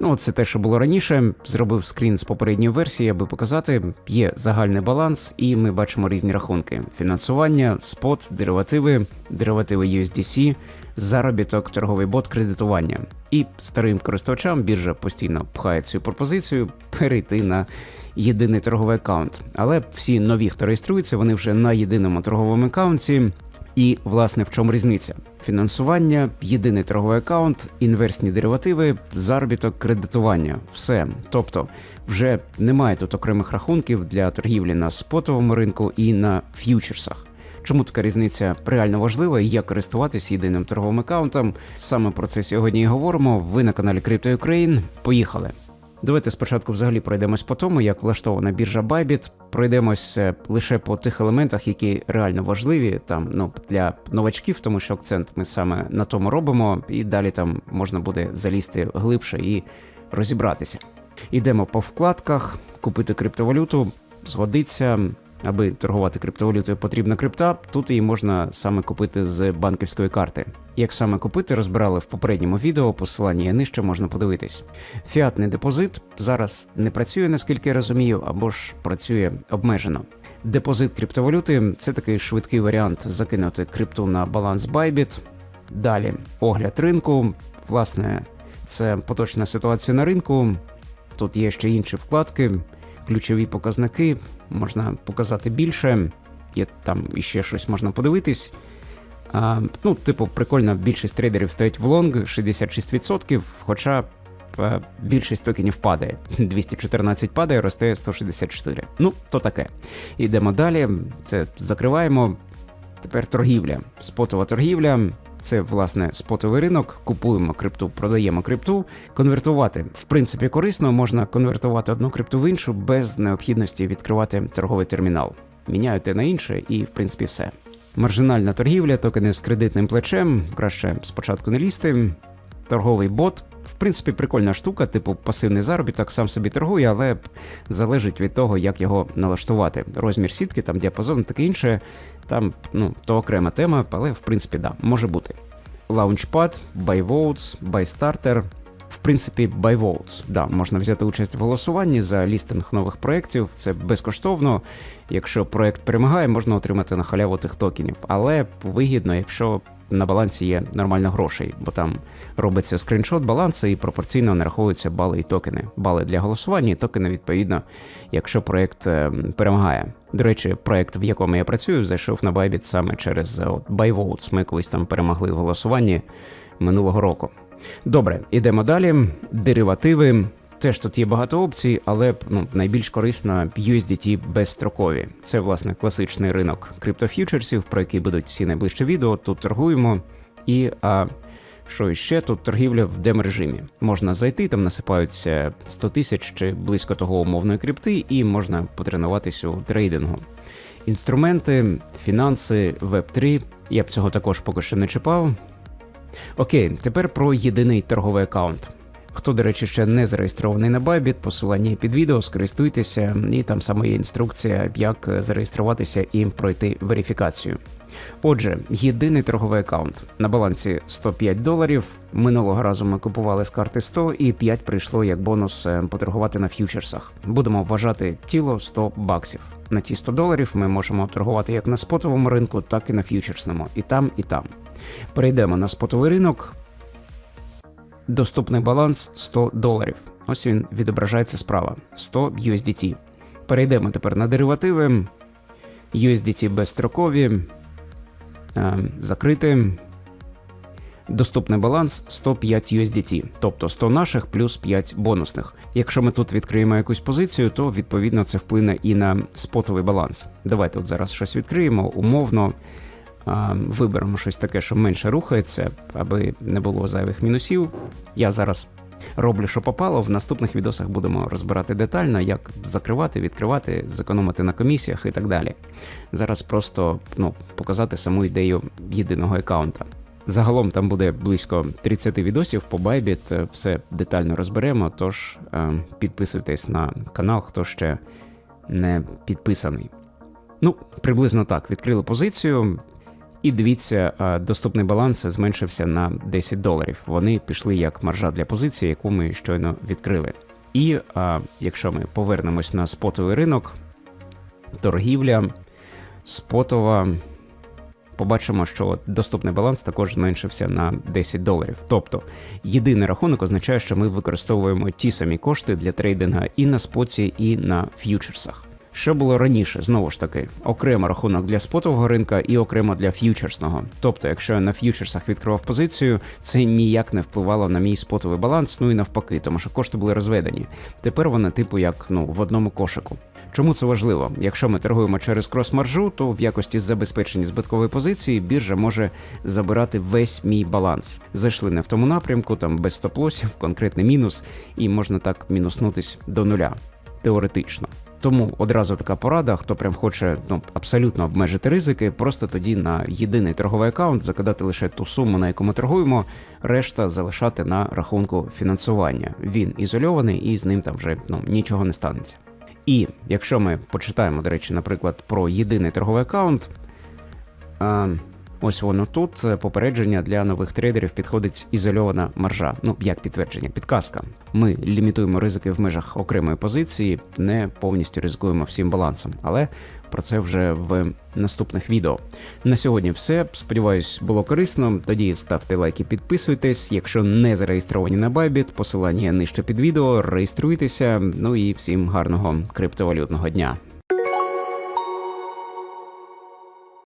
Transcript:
Ну, це те, що було раніше. Зробив скрін з попередньої версії, аби показати, є загальний баланс, і ми бачимо різні рахунки: фінансування, спот, деривативи, деривативи USDC, заробіток, торговий бот, кредитування. І старим користувачам біржа постійно пхає цю пропозицію перейти на єдиний торговий аккаунт. Але всі нові, хто реєструється, вони вже на єдиному торговому аккаунті. І, власне, в чому різниця? Фінансування, єдиний торговий аккаунт, інверсні деривативи, заробіток, кредитування. Все. Тобто, вже немає тут окремих рахунків для торгівлі на спотовому ринку і на ф'ючерсах. Чому така різниця реально важлива і як користуватись єдиним торговим аккаунтом? Саме про це сьогодні і говоримо. Ви на каналі Crypto Ukraine. Поїхали! Давайте спочатку взагалі пройдемось по тому, як влаштована біржа Bybit. Пройдемось е, лише по тих елементах, які реально важливі там ну для новачків, тому що акцент ми саме на тому робимо, і далі там можна буде залізти глибше і розібратися. Йдемо по вкладках, купити криптовалюту, згодиться. Аби торгувати криптовалютою, потрібна крипта. Тут її можна саме купити з банківської карти. Як саме купити, розбирали в попередньому відео. Посилання є нижче можна подивитись. Фіатний депозит зараз не працює, наскільки я розумію, або ж працює обмежено. Депозит криптовалюти це такий швидкий варіант закинути крипту на баланс Bybit. Далі огляд ринку. Власне, це поточна ситуація на ринку. Тут є ще інші вкладки, ключові показники, можна показати більше, є там іще щось можна подивитись. А, ну, типу, прикольно, більшість трейдерів стоять в лонг 66%, хоча е, більшість токенів падає. 214 падає, росте 164. Ну, то таке. Йдемо далі. Це закриваємо. Тепер торгівля. Спотова торгівля. Це власне спотовий ринок. Купуємо крипту, продаємо крипту. Конвертувати в принципі корисно. Можна конвертувати одну крипту в іншу без необхідності відкривати торговий термінал. Міняєте на інше, і в принципі все. Маржинальна торгівля, токени з кредитним плечем. Краще спочатку не лізти. Торговий бот. В принципі, прикольна штука, типу пасивний заробіток, сам собі торгує, але залежить від того, як його налаштувати. Розмір сітки, там діапазон, таке інше. Там ну, то окрема тема, але в принципі, да, може бути. Launchpad, Buy Votes, Buy Starter. В принципі, Buy Votes. Да, можна взяти участь в голосуванні за лістинг нових проєктів. Це безкоштовно. Якщо проєкт перемагає, можна отримати на халяву тих токенів. Але вигідно, якщо на балансі є нормально грошей, бо там робиться скріншот балансу і пропорційно нараховуються бали і токени. Бали для голосування, і токени відповідно, якщо проєкт е, перемагає. До речі, проєкт, в якому я працюю, зайшов на Bybit саме через е, от, Buy Votes. Ми колись там перемогли в голосуванні минулого року. Добре, ідемо далі. Деривативи. Теж тут є багато опцій, але ну, найбільш корисна USDT безстрокові. Це власне класичний ринок криптоф'ючерсів, про який будуть всі найближчі відео. Тут торгуємо. І а, що іще тут торгівля в демрежимі. Можна зайти, там насипаються 100 тисяч чи близько того умовної крипти, і можна потренуватися у трейдингу. Інструменти, фінанси, Web3. Я б цього також поки що не чіпав. Окей, тепер про єдиний торговий аккаунт. Хто, до речі, ще не зареєстрований на Bybit, посилання під відео, скористуйтеся, і там саме є інструкція, як зареєструватися і пройти верифікацію. Отже, єдиний торговий аккаунт на балансі 105 доларів. Минулого разу ми купували з карти 100 і 5 прийшло як бонус е, поторгувати на ф'ючерсах. Будемо вважати тіло 100 баксів. На ці 100 доларів ми можемо торгувати як на спотовому ринку, так і на ф'ючерсному. І там, і там. Перейдемо на спотовий ринок. Доступний баланс 100 доларів. Ось він відображається справа. 100 USDT. Перейдемо тепер на деривативи. USDT безстрокові. Е, закрити. Доступний баланс 105 USDT, тобто 100 наших плюс 5 бонусних. Якщо ми тут відкриємо якусь позицію, то відповідно це вплине і на спотовий баланс. Давайте от зараз щось відкриємо, умовно виберемо щось таке, що менше рухається, аби не було зайвих мінусів. Я зараз роблю, що попало. В наступних відосах будемо розбирати детально, як закривати, відкривати, зекономити на комісіях і так далі. Зараз просто ну, показати саму ідею єдиного аккаунта. Загалом там буде близько 30 відосів по Bybit, е, все детально розберемо. Тож е, підписуйтесь на канал, хто ще не підписаний. Ну, приблизно так. Відкрили позицію. І дивіться, доступний баланс зменшився на 10 доларів. Вони пішли як маржа для позиції, яку ми щойно відкрили. І а, якщо ми повернемось на спотовий ринок, торгівля спотова. Побачимо, що доступний баланс також зменшився на 10 доларів. Тобто єдиний рахунок означає, що ми використовуємо ті самі кошти для трейдинга і на споті, і на ф'ючерсах. Що було раніше, знову ж таки, окремо рахунок для спотового ринка і окремо для ф'ючерсного. Тобто, якщо я на ф'ючерсах відкривав позицію, це ніяк не впливало на мій спотовий баланс, ну і навпаки, тому що кошти були розведені. Тепер вони, типу, як ну в одному кошику. Чому це важливо? Якщо ми торгуємо через крос-маржу, то в якості забезпечення збиткової позиції біржа може забирати весь мій баланс. Зайшли не в тому напрямку, там без стоп-лосів, конкретний мінус, і можна так мінуснутись до нуля. Теоретично. Тому одразу така порада, хто прям хоче ну, абсолютно обмежити ризики, просто тоді на єдиний торговий аккаунт закидати лише ту суму, на яку ми торгуємо, решта залишати на рахунку фінансування. Він ізольований і з ним там вже ну, нічого не станеться. І якщо ми почитаємо, до речі, наприклад, про єдиний торговий аккаунт, а, ось воно тут попередження для нових трейдерів підходить ізольована маржа. Ну, як підтвердження, підказка. Ми лімітуємо ризики в межах окремої позиції, не повністю ризикуємо всім балансом, але про це вже в наступних відео. На сьогодні все. Сподіваюсь, було корисно. Тоді ставте лайки, підписуйтесь. Якщо не зареєстровані на Bybit, посилання нижче під відео, реєструйтеся. Ну і всім гарного криптовалютного дня.